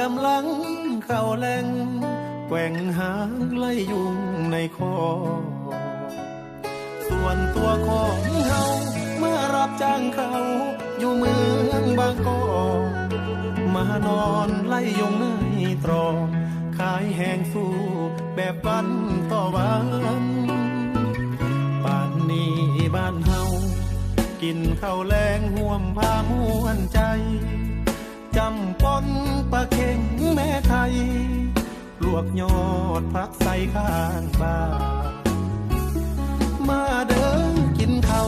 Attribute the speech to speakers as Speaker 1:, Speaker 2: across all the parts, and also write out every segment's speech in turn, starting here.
Speaker 1: กำลังเข้าแหลงแกว่งหางไล่ยุงในคอ ส่วนตัวของเฮาเมื่อรับจ้างเขาอยู่เมืองบางกอกมานอนไล่ยุงในตรอกขายแหงสู้แบบวันต่อวันป่านนี้บ้านเฮากินข้าวแรงห่วมพาม่วนใจจำปน ปลาเค็งแม่ไทยลวกยอดพักใส่ข้างบ้านมาเดินกินเขา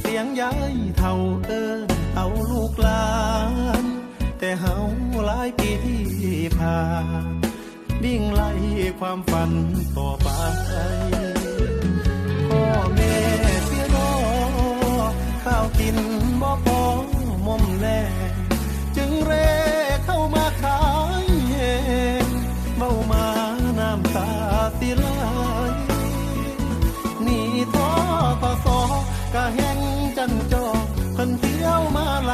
Speaker 1: เสียงยายเท่าเอินเอาลูกหลาน แต่เฮาหลายปีที่ผ่านวิ่งไล่ความฝันต่อไปพ่อแม่ที่รอข้าวกิน กะแห้งจันจอกเพิ่นเที่ยวมาไหล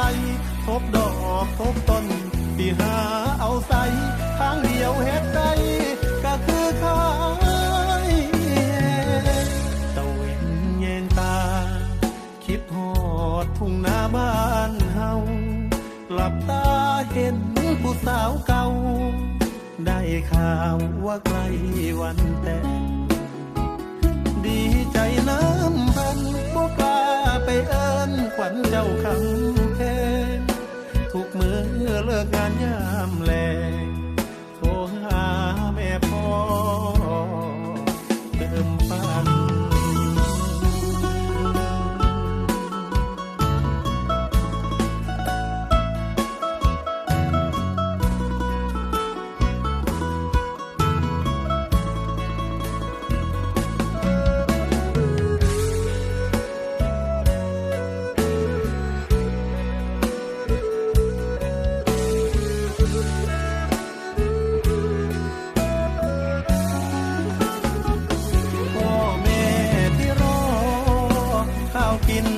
Speaker 1: ทบดอกทบต้นที่หาเอาใส่ทางเดียวเฮ็ดได้ก็คือขายตะเวนแยงตา คิดหอดทุ่งนาบ้านเฮาหลับตาเห็นผู้สาวเก่า ได้ข่าวว่าใกล้วันแต่ง กิน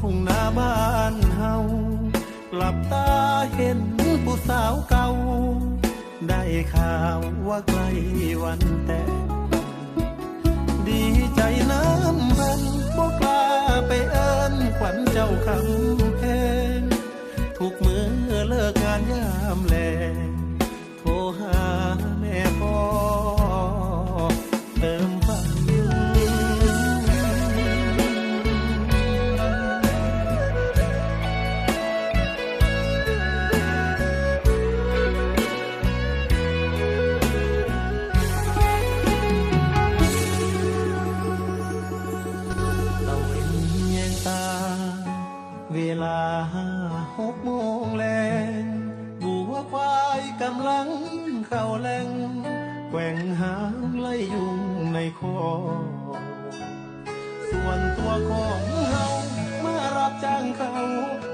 Speaker 1: ทุ่งนาบ้านเฮาหลับตาเห็นผู้สาวเก่า ได้ข่าวว่าใกล้วันแต่งดีใจน้ำพันบ่กล้าไปเอิ้นขวัญเจ้าคำเพนทุกมือเลิกงานยามแล เวลาห้าหกโมงแลงบัวควายกำลังเข้าแหลงแกว่งหางไล่ยุงในคอ ส่วนตัวของเฮามารับจ้างเขา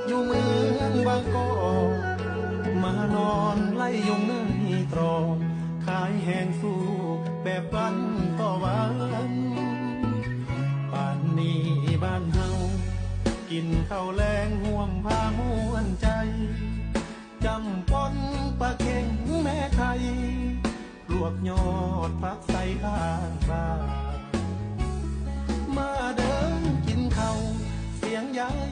Speaker 1: อยู่เมืองบางกอกมานอนไล่ยุงในตรอกขายแหงสู้แบบวันต่อวันป่านนี้บ้าน กินข้าวแรงห่วมพาม่วนใจ จำปนปลาเข็งแม่ไทยลวกยอดพักใส่ข้างบ้านมาเดินกินข้าวเสียงยาย